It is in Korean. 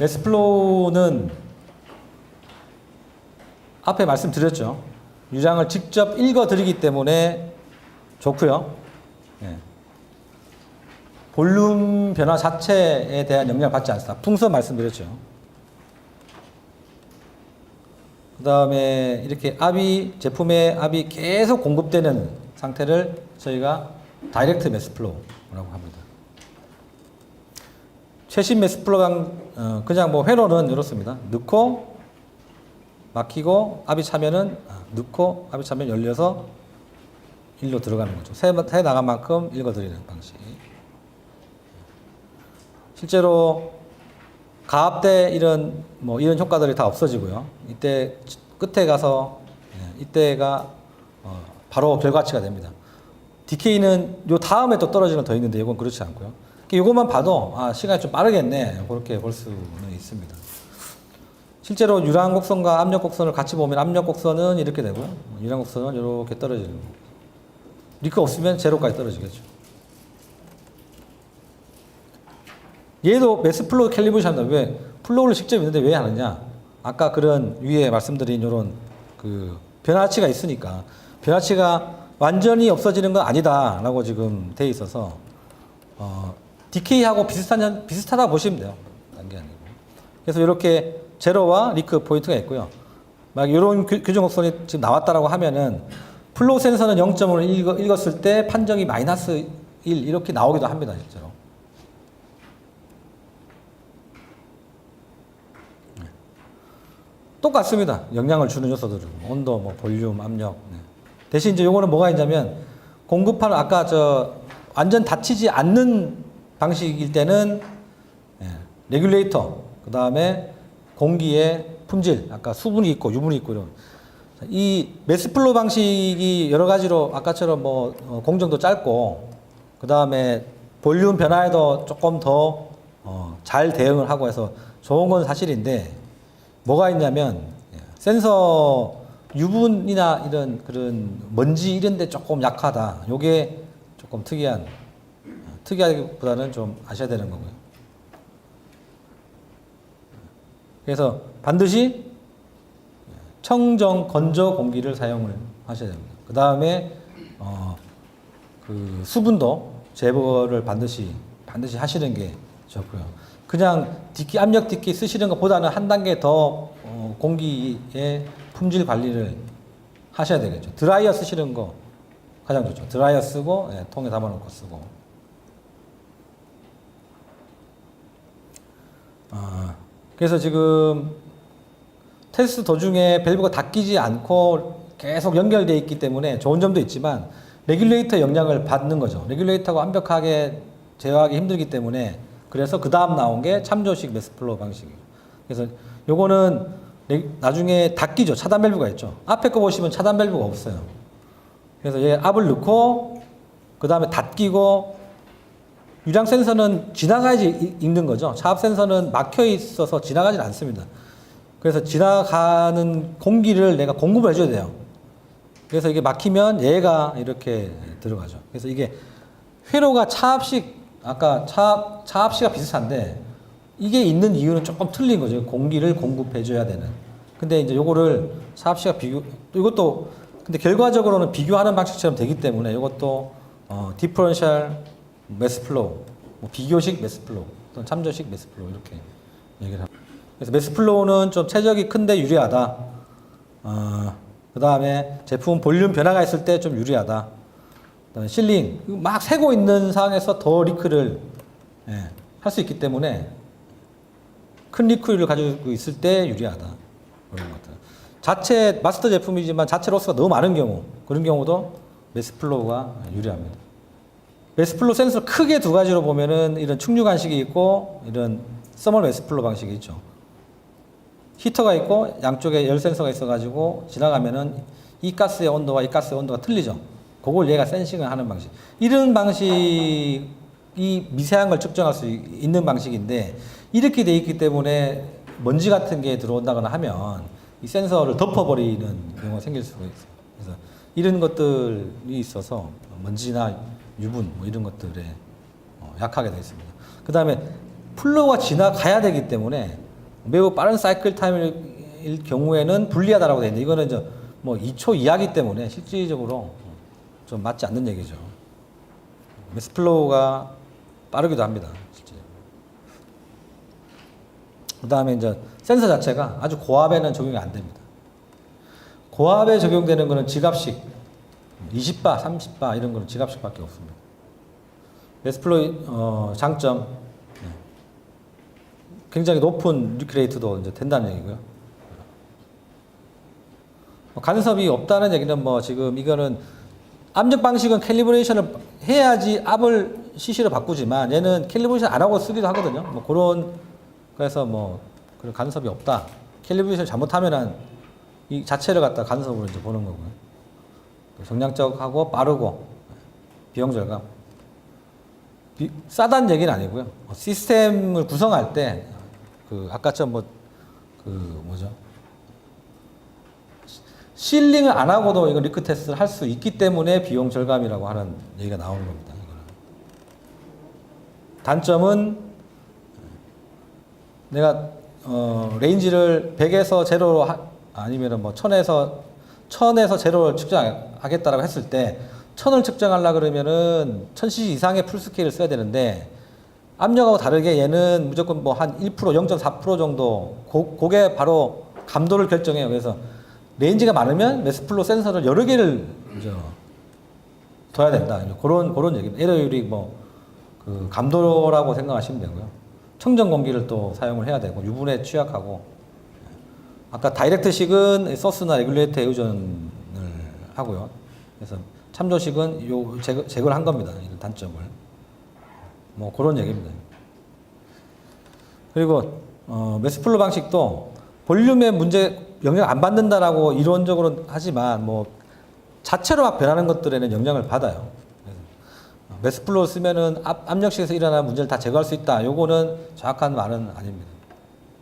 매스플로우는 앞에 말씀드렸죠. 유량을 직접 읽어드리기 때문에 좋고요. 예. 볼륨 변화 자체에 대한 영향을 받지 않습니다. 풍선 말씀드렸죠. 그 다음에 이렇게 압이, 제품의 압이 계속 공급되는 상태를 저희가 다이렉트 매스플로우라고 합니다. 최신 매스플로우가 어, 그냥 뭐 회로는 이렇습니다. 넣고 막히고 압이 차면은 아, 넣고 압이 차면 열려서 일로 들어가는 거죠. 새, 새 나간 만큼 읽어드리는 방식. 실제로 가압 때 이런 뭐 이런 효과들이 다 없어지고요. 이때 끝에 가서 예, 이때가 어, 바로 결과치가 됩니다. DK는 요 다음에 또 떨어지는 거더 있는데 이건 그렇지 않고요. 이것만 봐도 아 시간이 좀 빠르겠네 그렇게 볼 수는 있습니다. 실제로 유랑 곡선과 압력 곡선을 같이 보면 압력 곡선은 이렇게 되고요. 유랑 곡선은 이렇게 떨어지는 거고. 리크 없으면 제로까지 떨어지겠죠. 얘도 매스 플로우 캘리브레이션 합니다. 왜? 플로우를 직접 있는데 왜 하느냐? 아까 그런 위에 말씀드린 이런 그 변화치가 있으니까 변화치가 완전히 없어지는 건 아니다라고 지금 돼 있어서 어, DK하고 비슷한 비슷하다 고 보시면 돼요. 단게 아니고. 그래서 이렇게 제로와 리크 포인트가 있고요. 막 이런 그, 규정 곡선이 지금 나왔다라고 하면은 플로우 센서는 0점을 읽어, 읽었 을 때 판정이 마이너스 1 이렇게 나오기도 합니다, 실제로. 네. 똑같습니다. 영향을 주는 요소들은 온도, 뭐 볼륨, 압력. 네. 대신 이제 요거는 뭐가 있냐면 공급하는 아까 저 완전 닫히지 않는 방식일 때는 예, 레귤레이터 그 다음에 공기의 품질 아까 수분이 있고 유분이 있고 이런 이 매스플로 방식이 여러 가지로 아까처럼 뭐 어, 공정도 짧고 그 다음에 볼륨 변화에도 조금 더 잘 대응을 하고 해서 좋은 건 사실인데 뭐가 있냐면 예, 센서 유분이나 이런 그런 먼지 이런 데 조금 약하다. 요게 조금 특이한 특이하기보다는 좀 아셔야 되는 거고요. 그래서 반드시 청정 건조 공기를 사용을 하셔야 됩니다. 그 다음에 어, 그 수분도 제거를 반드시 반드시 하시는 게 좋고요. 그냥 뒷기 압력 뒷기 쓰시는 것보다는 한 단계 더 어, 공기의 품질 관리를 하셔야 되겠죠. 드라이어 쓰시는 거 가장 좋죠. 드라이어 쓰고 예, 통에 담아놓고 쓰고. 아, 그래서 지금 테스트 도중에 밸브가 닫히지 않고 계속 연결되어 있기 때문에 좋은 점도 있지만 레귤레이터 영향을 받는 거죠. 레귤레이터가 완벽하게 제어하기 힘들기 때문에 그래서 그 다음 나온 게 참조식 매스플로우 방식이에요. 그래서 요거는 레- 나중에 닫기죠. 차단 밸브가 있죠. 앞에 거 보시면 차단 밸브가 없어요. 그래서 얘 압을 넣고 그 다음에 닫히고 유량 센서는 지나가야지 이- 읽는 거죠. 차압 센서는 막혀 있어서 지나가질 않습니다. 그래서 지나가는 공기를 내가 공급을 해줘야 돼요. 그래서 이게 막히면 얘가 이렇게 들어가죠. 그래서 이게 회로가 차압식 아까 차압 차압시가 비슷한데 이게 있는 이유는 조금 틀린 거죠. 공기를 공급해줘야 되는. 근데 이제 요거를 차압시가 비교 또 이것도 근데 결과적으로는 비교하는 방식처럼 되기 때문에 이것도 어, 디퍼런셜 매스플로우, 뭐 비교식 매스플로우, 또는 참조식 매스플로우 이렇게 얘기를 합니다. 그래서 매스플로우는 좀 최적이 큰데 유리하다. 어, 그 다음에 제품 볼륨 변화가 있을 때 좀 유리하다. 그다음에 실링 막 새고 있는 상황에서 더 리크를 예, 할수 있기 때문에 큰 리크를 가지고 있을 때 유리하다. 그런 것들. 자체 마스터 제품이지만 자체 로스가 너무 많은 경우 그런 경우도 매스플로우가 유리합니다. 매스플로우 센서 크게 두 가지로 보면은 이런 충류 간식이 있고 이런 서멀 매스플로우 방식이 있죠. 히터가 있고 양쪽에 열 센서가 있어가지고 지나가면은 이 가스의 온도와 이 가스의 온도가 틀리죠. 그걸 얘가 센싱을 하는 방식. 이런 방식이 미세한 걸 측정할 수 있- 있는 방식인데 이렇게 돼 있기 때문에 먼지 같은 게 들어온다거나 하면 이 센서를 덮어버리는 경우가 생길 수가 있어요. 그래서 이런 것들이 있어서 먼지나 유분 뭐 이런 것들에 어, 약하게 되어 있습니다. 그 다음에 플로우가 지나가야 되기 때문에 매우 빠른 사이클 타임일 경우에는 불리하다라고 되어 있는데 이거는 이제 뭐 2초 이하기 때문에 실질적으로 좀 맞지 않는 얘기죠. 메스플로우가 빠르기도 합니다. 실제. 그 다음에 이제 센서 자체가 아주 고압에는 적용이 안 됩니다. 고압에 적용되는 거는 지갑식 20바, 30바 이런 거는 지갑식밖에 없습니다. 메스플로이 어, 장점 네. 굉장히 높은 리크레이트도 이제 된다는 얘기고요. 뭐 간섭이 없다는 얘기는 뭐 지금 이거는 압력 방식은 캘리브레이션을 해야지 압을 CC로 바꾸지만 얘는 캘리브레이션 안 하고 쓰기도 하거든요. 뭐 그런 그래서 뭐 그런 간섭이 없다. 캘리브레이션 잘못하면은 이 자체를 갖다 간섭으로 이제 보는 거고요. 정량적하고 빠르고 비용 절감. 비, 싸다는 얘기는 아니고요. 어, 시스템을 구성할 때 그 아까처럼 뭐 그 뭐죠? 실링을 안 하고도 이거 리크 테스트를 할 수 있기 때문에 비용 절감이라고 하는 얘기가 나오는 겁니다. 이거는. 단점은 내가 어, 레인지를 100에서 제로로 하, 아니면은 뭐 1000에서 1000에서 제로를 측정하겠다라고 했을 때 1000을 측정하려 그러면은 1000cc 이상의 풀스케일을 써야 되는데 압력하고 다르게 얘는 무조건 뭐 한 1% 0.4% 정도 고, 그게 바로 감도를 결정해요. 그래서 레인지가 많으면 메스플로 센서를 여러 개를 이제 둬야 된다. 그런 그런 얘기입니다. 에러율이 뭐 그 감도라고 생각하시면 되고요. 청정 공기를 또 사용을 해야 되고 유분에 취약하고 아까 다이렉트식은 소스나 레귤레이터에 의존을 하고요. 그래서 참조식은 요 제거, 제거를 한 겁니다. 이런 단점을. 뭐 그런 얘기입니다. 그리고 어, 메스플로 방식도 볼륨의 문제 영향 안 받는다라고 이론적으로 하지만 뭐 자체로 막 변하는 것들에는 영향을 받아요. 메스플로 쓰면은 압, 압력식에서 일어나는 문제를 다 제거할 수 있다. 요거는 정확한 말은 아닙니다.